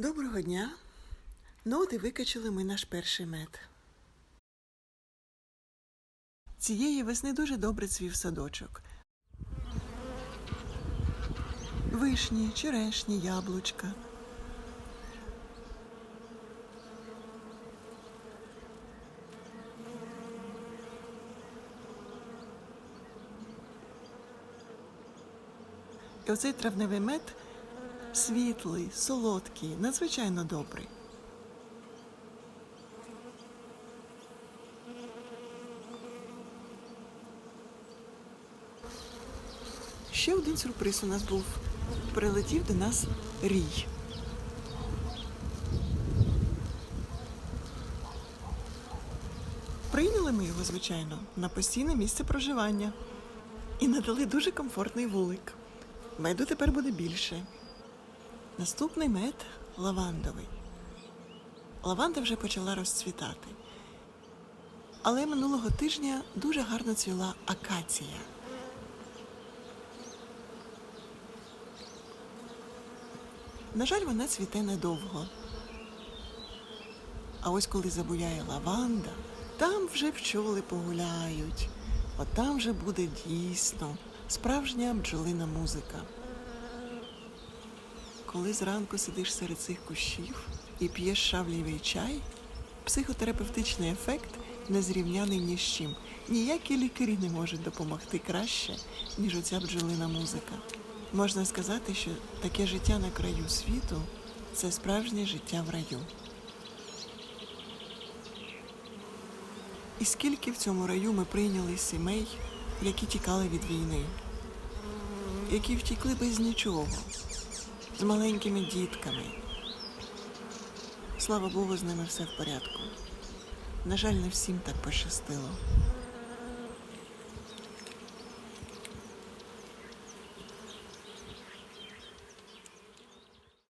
Доброго дня. Ну от і викачали ми наш перший мед. Цієї весни дуже добре цвів садочок. Вишні, черешні, яблучка. І оцей травневий мед світлий, солодкий, надзвичайно добрий. Ще один сюрприз у нас був. Прилетів до нас рій. Прийняли ми його, звичайно, на постійне місце проживання і надали дуже комфортний вулик. Меду тепер буде більше. Наступний мед лавандовий. Лаванда вже почала розцвітати. Але минулого тижня дуже гарно цвіла акація. На жаль, вона цвіте недовго. А ось коли забуяє лаванда, там вже пчоли погуляють. От там вже буде дійсно справжня бджолина музика. Коли зранку сидиш серед цих кущів і п'єш шавлівий чай, психотерапевтичний ефект незрівняний ні з чим. Ніякі лікарі не можуть допомогти краще, ніж оця бджолина музика. Можна сказати, що таке життя на краю світу це справжнє життя в раю. І скільки в цьому раю ми прийняли сімей, які тікали від війни, які втікли без нічого, з маленькими дітками. Слава Богу, з ними все в порядку. На жаль, не всім так пощастило.